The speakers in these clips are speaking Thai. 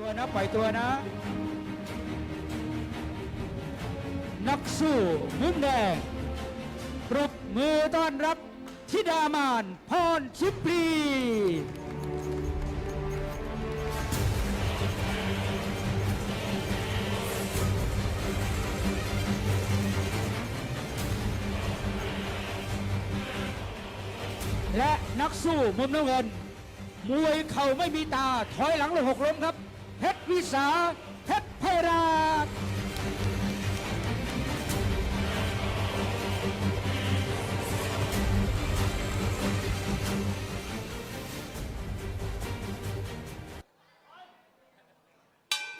ตัวนะปล่อยตัวนะ นักสู้มุมแดงปรบมือต้อนรับธิดามานพรชิปรีและนักสู้มุมน้ำเงิน มวยเข่าไม่มีตา ถอยหลังเลยหกล้มครับ เพชรวิสาเพชรไพราช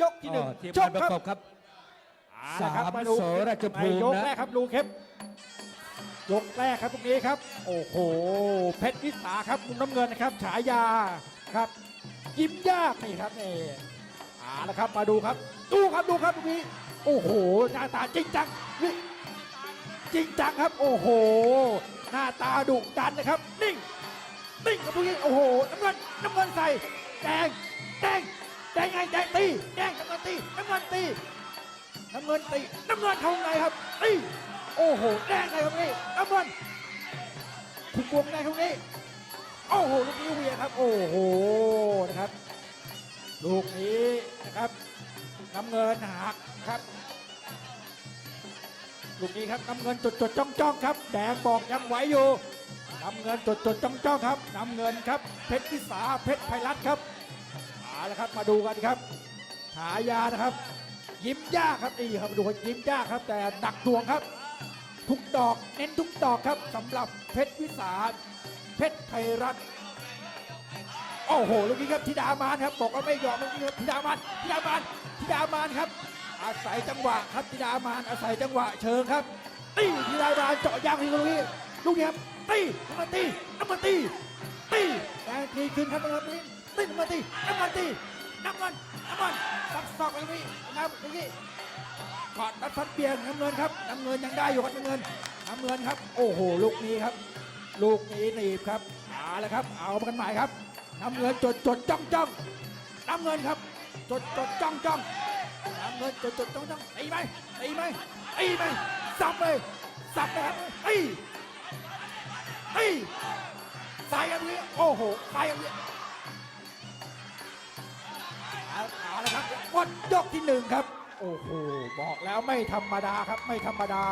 ยกที่หนึ่งอ๋อทีมจงาบนประครับกบครับเอาละครับ สามมาดูโสราชภูมิยกนะแรกครับดูเข้มยกแรกครับตรงนี้ครับ โอ้โห เพชรวิสาครับมุมน้ำเงินนะครับ ฉายาครับ ยิ้มยากนี่ครับนี่ เอาละครับมาดูครับ ดูครับดูครับตรงนี้โอ้โหหน้าตาจริงจังนี่จริงจังครับ โอ้โห หน้าตาดุดันนะครับ นิ่งนิ่งครับตรงนี้โอ้โหน้ำเงินน้ำเงินใส่แดงแดงแดงไงแดงตีแดงน้ำเงินตีน้ำเงินตีน้ำเงินตีน้ำเงินเข้าไงครับตีโอ้โหแดงไงครับนี่น้ำเงินถูกวงแดงตรงนี้โอ้โหลูกนี้เวียครับ โอ้โหนะครับ ลูกนี้นะครับน้ำเงินหักครับ ลูกนี้ครับน้ำเงินจดจดจ้องจ้องครับ แดงบอกยังไหวอยู่น้ำเงินจดจดจ้องจ้องครับน้ำเงินครับ เพชรพิสาเพชรไพรัตครับเอาละครับมาดูกันครับฉายานะครับ ยิ้มยากครับนี่ครับดูยิ้มยากครับ แต่ดักดวงครับ ทุกดอกเน้นทุกดอกครับสำหรับเพชรวิสาเพชรไพรัต โอ้โหลูกนี้ครับธิดามานครับบอกว่าไม่ยอมลูกนี้ครับธิดามานธิดามานธิดามานครับ อาศัยจังหวะครับธิดามานอาศัยจังหวะเชิงครับตีธิดามานเจาะยางทีลูกนี้ลูกนี้ครับตีน้ำมันตีน้ำมันตีตีแรงทีขึ้นครับน้ำมันตีตีน้ำมันตีน้ำมันตีน้ำมันน้ำมันซับซอกไปตรงนี้นะครับตรงนี้กอดรัดฟัดเบียงน้ำเงินครับน้ำเงินยังได้อยู่ครับน้ำเงินน้ำเงินครับ โอ้โหลูกนี้ครับ ลูกนี้หนีบครับเอาละครับ เอากันใหม่ครับ น้ำเงินจดจดจ้องจ้องน้ำเงินครับ จดจดจ้องจ้องน้ำเงินจดจดจ้องจ้องตีไหมตีไหมตีไหมสับเลยสับเลยครับตีตีใส่กันนี้โอ้โหใส่กันนี้เอาเอาละครับหมดยกที่หนึ่งครับ โอ้โหบอกแล้วไม่ธรรมดาครับไม่ธรรมดา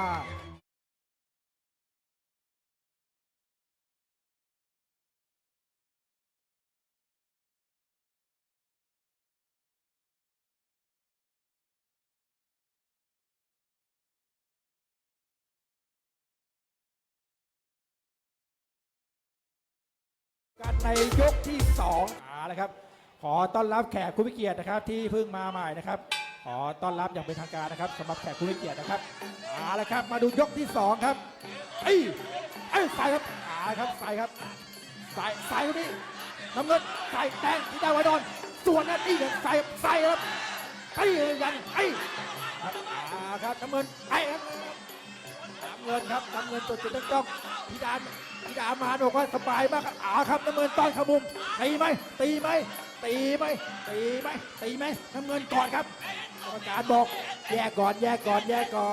ในยกที่2อาละครับ ขอต้อนรับแขกผู้มีเกียรตินะครับ ที่เพิ่งมาใหม่นะครับ ขอต้อนรับอย่างเป็นทางการนะครับสำหรับแขกผู้มีเกียรตินะครับเอาละครับ มาดูยกที่2ครับไอ้ไอ้ยใส่ครับเอาละครับใส่ครับใส่ใส่ตรงนี้น้ำเงินใส่แดงที่ดาวดอนส่วนนั้นนี่เนี่ยใส่ใส่ครับไอ้ยันไอ้ครับเอาครับน้ำเงินไอ้ครับ น้ำเงินครับน้ำเงินตัวจุดจ้องพี่ดานพี่ดามาบอกว่าสบายมากครับเอาครับน้ำเงินต้อนขมุมตีไหมตีไหมตีไหมตีไหมตีไหมน้ำเงินก่อนครับกรรมการบอกแยกก่อนแยกก่อนแยกก่อ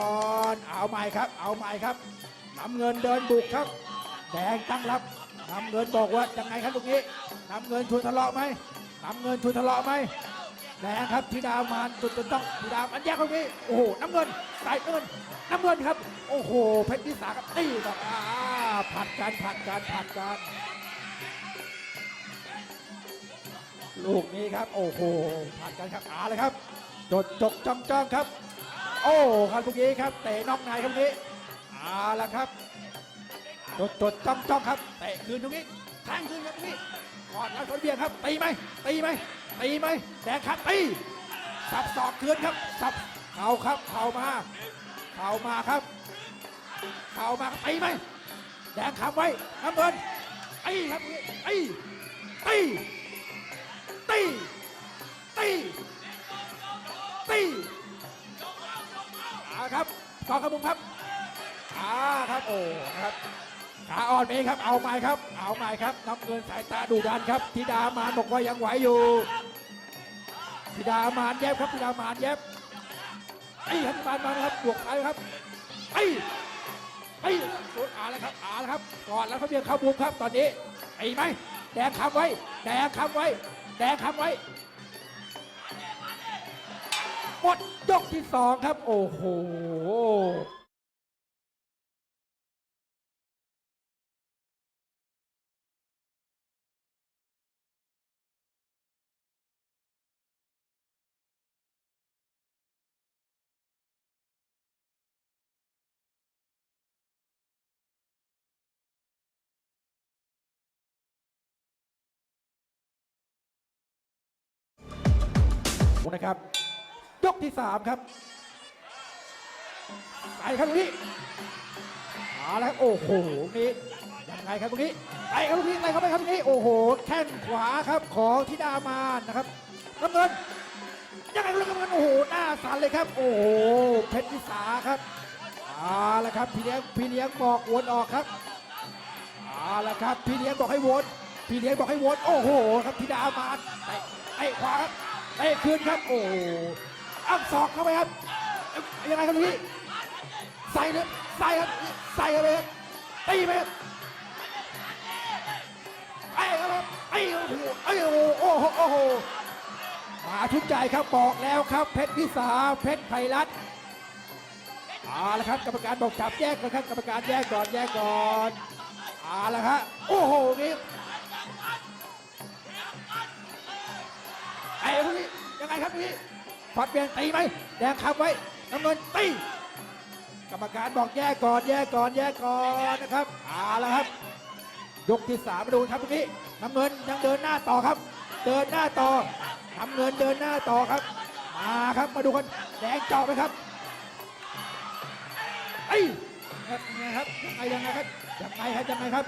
นเอาใหม่ครับ เอาใหม่ครับน้ำเงินเดินบุกครับแดงตั้งรับน้ำเงินบอกว่ายังไงครับตรงนี้น้ำเงินชวนทะเลาะไหมน้ำเงินชวนทะเลาะไหม แดงครับธิดามานจุดจนต้องธิดามันแยกตรงนี้โอ้โหน้ำเงินใส่เงินน้ำเงินครับ โอ้โหเพชรพิสาครับตีแบบอ่าผัดกันผัดกันผัดกันลูกนี้ครับ โอ้โหผัดกันครับอาเลยครับจดจกจ้องจ้องครับ โอ้ครับตรงนี้ครับเตะนอกในครับนี้อาละครับจดจดจ้องจ้องครับเตะคืนตรงนี้แทงคืนครับตรงนี้กอดแล้วคนเบียงครับตีไหมตีไหม ตีไหมแดงขัดตีสับศอกคืนครับสับเข่าครับเข่ามาเข่ามาครับเข่ามาตีไหมแดงขับไว้น้ำเงินตีครับตีตีตีตีตีอาครับกองขมุมครับอ่าครับโอ้ครับ ขาอ่อนเองครับ เอาใหม่ครับ เอาใหม่ครับน้ำเงินสายตาดุดันครับธิดามานบอกว่ายังไหวอยู่พิดามานแยบครับพิดามานแยบไอ้ฮันมานมานะครับบวกซ้ายครับไอ้ไอ้โดนอาแล้วครับอาแล้วครับก่อนแล้วเขาเบียงเข้ามุมครับตอนนี้ไอ้ไหมแดงคำไว้แดงคำไว้แดงคำไว้หมดยกที่สองครับ โอ้โห นะครับ ยกที่สามครับไปครับตรงนี้เอาละครับโอ้โหนี่ยังไงครับตรงนี้ไปครับตรงนี้ไปครับไปครับตรงนี้โอ้โหแข้งขวาครับของธิดามานนะครับน้ำเงินยังไงครับน้ำเงินโอ้โหหน้าสั่นเลยครับ โอ้โหเพชรวิสาครับเอาละครับพี่เลี้ยงพี่เลี้ยงบอกวนออกครับเอาละครับพี่เลี้ยงบอกให้วนพี่เลี้ยงบอกให้วนโอ้โห ครับธิดามานไปไอ้ขวาครับ เตะคืนครับ โอ้อัพศอกเข้าไปครับอ้ยยังไงครับตรงนี้ใส่เลยใส่ครับใส่เข้าไปครับตีไปครับไอ้ครับไอ้โอ้โหไอ้โอ้โหโอ้โหมาชุดใจครับบอกแล้วครับ เพชรพิสาเพชรไพรัตเอาละครับกรรมการบอกจับแยกกันครับกรรมการแยกก่อนแยกก่อนเอาละครับโอ้โหนี่ ครับนี่ฟัดเบียงตีไหมแดงขับไว้น้ำเงินตีกรรมการบอกแยกก่อนแยกก่อนแยกก่อนนะครับเอาละครับ ยกที่สามมาดูครับตรงนี้น้ำเงินยังเดินหน้าต่อครับ เดินหน้าต่อน้ำเงินเดินหน้าต่อครับมาครับมาดูกันแดงเจาะไหมครับไอ้ยยังไงครับยังไงยังไงครับยังไงครับยังไงครับ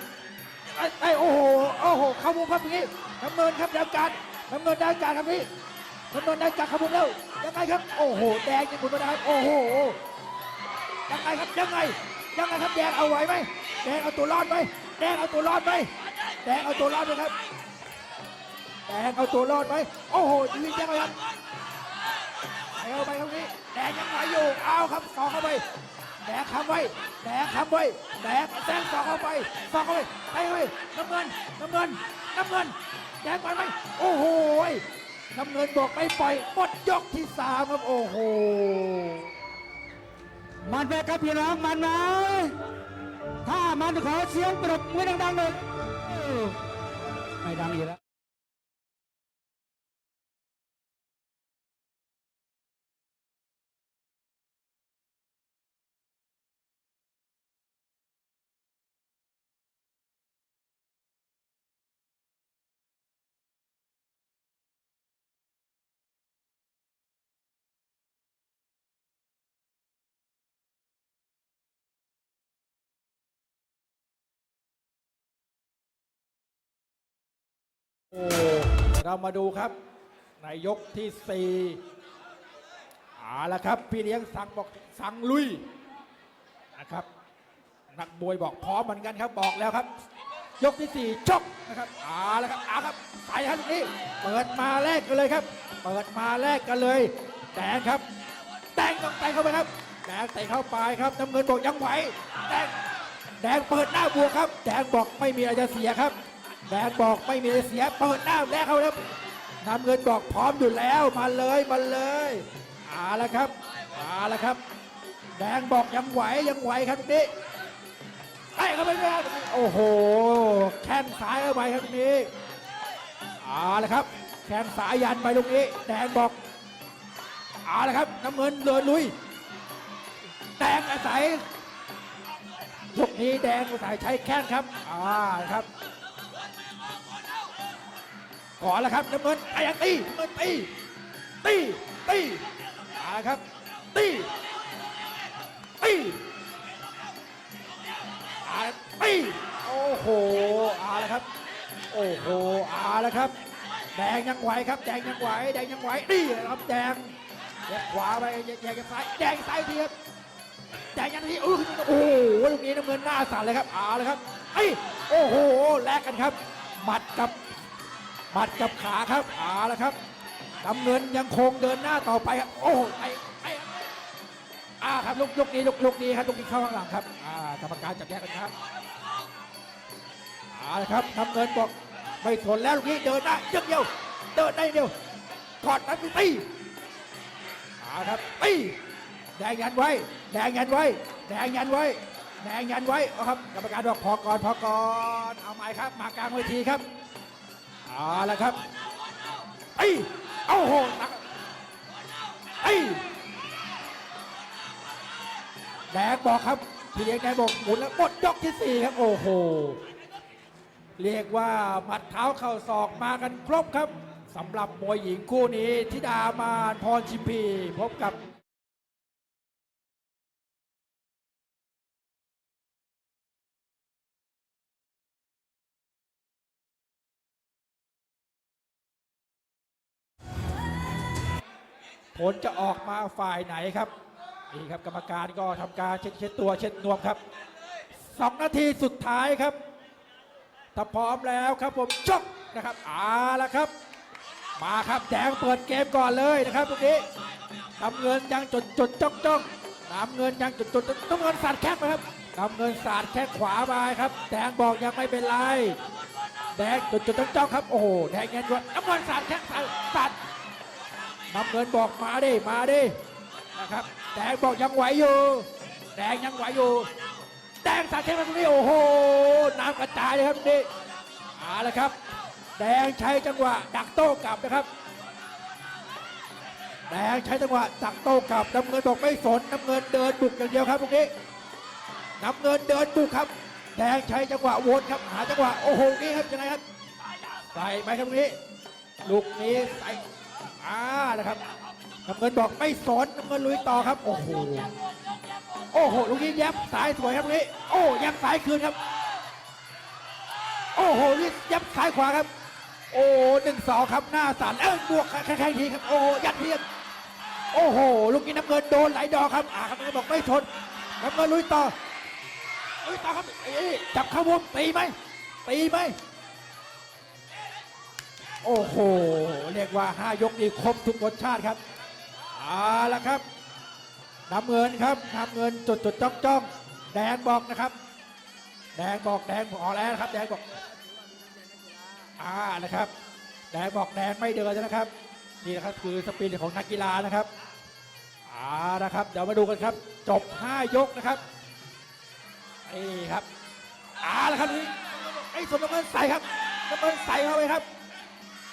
ไอ้ไอ้โอ้โหโอ้โหเข้ามุมครับตรงนี้น้ำเงินครับดังการน้ำเงินดังการครับนี่ น้ำเงินดังการเข้ามุมแล้วยังไงครับโอ้โหแดงยังหมุนมาได้ครับโอ้โหยังไงครับยังไงยังไงครับแดงเอาไหวไหมแดงเอาตัวรอดไหมแดงเอาตัวรอดไหมแดงเอาตัวรอดไหมครับแดงเอาตัวรอดไหมโอ้โหยิงยังไงครับเอาไปครับนี่แดงยังไหวอยู่เอาครับสองเข้าไปแดงคำไว้แดงคำไว้แดงแดงสองเข้าไปสองเข้าไปไปเข้าไปน้ำเงินน้ำเงินน้ำเงินแดงไปไหมโอ้โห น้ำเงินบอกไม่ปล่อยหมดยกที่สามครับโอ้โห มันไปครับพี่น้องมันไหมถ้ามันขอเสียงปรบมือดังๆเลยเออไม่ดังอยู่แล้ว โอ้เรามาดูครับ ในยกที่สี่เอาละครับ พี่เลี้ยงสั่งบอกสั่งลุยนะครับ นักมวยบอกพร้อมเหมือนกันครับบอกแล้วครับ ยกที่สี่ชกนะครับเอาละครับเอาครับใส่ครับตรงนี้เปิดมาแรกกันเลยครับ เปิดมาแรกกันเลยแดงครับแดงต้องแดงเข้าไปครับแดงเตะเข้าไปครับน้ำเงินบอกยังไหวแดงแดงเปิดหน้าบวกครับ แดงบอกไม่มีอะไรจะเสียครับ แดงบอกไม่มีเสียเปิดหน้าแรกเขาครับน้ำเงินบอกพร้อมอยู่แล้วมาเลยมาเลยเอาละครับเอาละครับ แดงบอกยังไหวยังไหวครับนี้ไอ้เข้าไปเลยครับโอ้โห แข้งซ้ายเข้าไปครับนี้เอาละครับ แข้งซ้ายยันไปตรงนี้ แดงบอกเอาละครับ น้ำเงินเดินลุย แดงอาศัยยกนี้แดงอาศัยใช้แข้งครับอ่าครับ ขอแล้วครับน้ำเงินไอ้ยังตีน้ำเงินตีตีตีเอาครับตีตีอาตีโอ้โหอาและครับ โอ้โหอาและครับ แดงยังไหวครับแดงยังไหวแดงยังไหวนี่ครับแดงแดงขวาไปแดงซ้ายแดงซ้ายทีครับแดงยังทีโอ้โหลูกนี้น้ำเงินหน้าสั่นเลยครับอาละครับไอ้โอ้โหแลกกันครับหมัดกับ หมัดกับขาครับเอาละครับน้ำเงินยังคงเดินหน้าต่อไปครับโอ้ไอ้ไอ้อ่าครับลุกลุกนี้ลุกลุกนี้ครับลุกนี้เข้าข้างหลังครับอ่ากรรมการจับแยกกันครับเอาละครับน้ำเงินบอกไม่ทนแล้วลูกนี้เดินได้เยอะเดียวเดินได้เดียวกอดนั้นตีเอาครับตีแดงยันไว้แดงยันไว้แดงยันไว้แดงยันไว้ครับกรรมการบอกพอก่อนพอก่อนเอาใหม่ครับ มากลางเวทีครับ เอาละครับไอ้ยเอาโหตักไอ้ยแดงบอกครับพี่เลี้ยงแดงบอกหมุนแล้วหมดยกที่สี่ครับ โอ้โห เรียกว่าหมัดเท้าเข่าศอกมากันครบครับสำหรับมวยหญิงคู่นี้ธิดามานพรชิมพีพบกับ ผลจะออกมาฝ่ายไหนครับ นี่ครับกรรมการก็ทำการเช็ดเช็ดตัวเช็ดนวมครับสองนาทีสุดท้ายครับ ถ้าพร้อมแล้วครับผมจบนะครับเอาละครับ มาครับแดงเปิดเกมก่อนเลยนะครับตรงนี้นำเงินยังจดจดจ้องจ้องน้ำเงินยังจดจดจดน้ำเงินสาดแข้งนะครับน้ำเงินสาดแข้งขวามาครับ แดงบอกยังไม่เป็นไรแดงจดจดจ้องจ้องครับโอ้โหแดงเงี้ยด้วยน้ำเงินสาดแข้งสาดสาด น้ำเงินบอกมาดิมาดินะครับแดงบอกยังไหวอยู่แดงยังไหวอยู่แดงสาดแข้งมาตรงนี้โอ้โหน้ำกระจายเลยครับตรงนี้เอาละครับ แดงใช้จังหวะดักโต้กลับนะครับ แดงใช้จังหวะดักโต้กลับน้ำเงินบอกไม่สนน้ำเงินเดินบุกอย่างเดียวครับตรงนี้น้ำเงินเดินบุกครับ แดงใช้จังหวะวนครับหาจังหวะโอ้โหนี่ครับยังไงครับใส่ไหมครับตรงนี้ ลูกนี้ใส่ อ่านะครับน้ำเงินบอกไม่สนน้ำเงินลุยต่อครับ โอ้โห โอ้โห ลูกนี้แยบสายสวยครับนี้ โอ้ยังสายคืนครับ โอ้โหนี่ยับซ้ายขวาครับ โอ้หนึ่งสองครับหน้าสันเอ้ยบวกแค่แค่ทีครับ โอ้ยัดเทียมโอ้โห ลูกนี้น้ำเงินโดนไหลดอกครับ อ่าครับน้ำเงินบอกไม่ทนน้ำเงินลุยต่อลุยต่อครับจับเข้าวงตีไหมตีไหม โอ้โห เรียกว่าห้ายกนี้ครบทุกรสชาติครับเอาละครับน้ำเงินครับน้ำเงินจุดจุดจ้องจ้องแดงบอกนะครับ แดงบอกแดงพอแล้วครับแดงบอกอ่านะครับ แดงบอกแดงไม่เดินนะครับ นี่นะครับคือสปิริตของนักกีฬานะครับอ่านะครับ เดี๋ยวมาดูกันครับ จบ 5 ยกนะครับนี่ครับอ่าล้วครับนี่ไอ้สมน้ำเงินใส่ครับน้ำเงินใส่เข้าไปครับ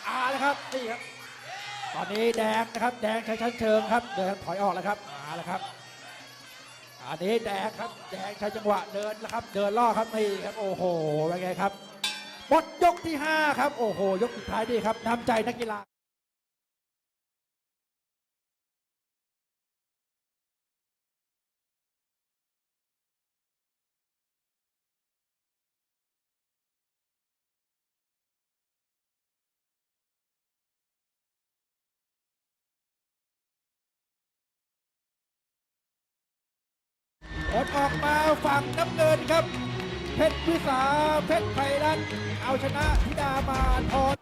อ่าแล้วครับนี่ครับ ตอนนี้แดงนะครับ แดงใช้ชั้นเชิงครับ เดินถอยออกแล้วครับอ่าแล้วครับอันนี้แดงครับ แดงใช้จังหวะเดินแล้วครับ เดินล่อครับนี่ครับโอ้โหเป็นไงครับหมดยกที่ 5 ครับ โอ้โห ยกสุดท้ายดีครับน้ำใจนักกีฬา ผลออกมาฝั่งน้ำเงินครับ เพชรวิสาเพชรไพรัตน์เอาชนะธิดามานพร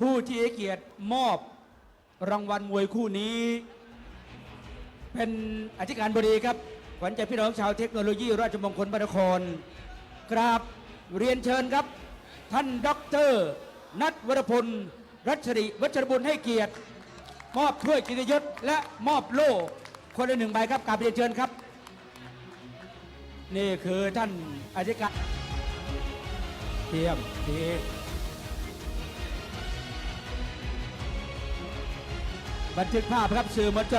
ผู้ที่ให้เกียรติมอบรางวัลมวยคู่นี้ เป็นอธิการบดีครับขวัญใจพี่น้องชาวเทคโนโลยี ราชมงคลพระนครกราบเรียนเชิญครับ ท่านด็อกเตอร์ นัทวรพล รัชริวัชรบุญให้เกียรติ มอบถ้วยกิตยศและมอบโล่คนละหนึ่งใบครับกราบเรียนเชิญครับ นี่คือท่านอธิการเทียมทีบันทึกภาพครับสื่อมวลชน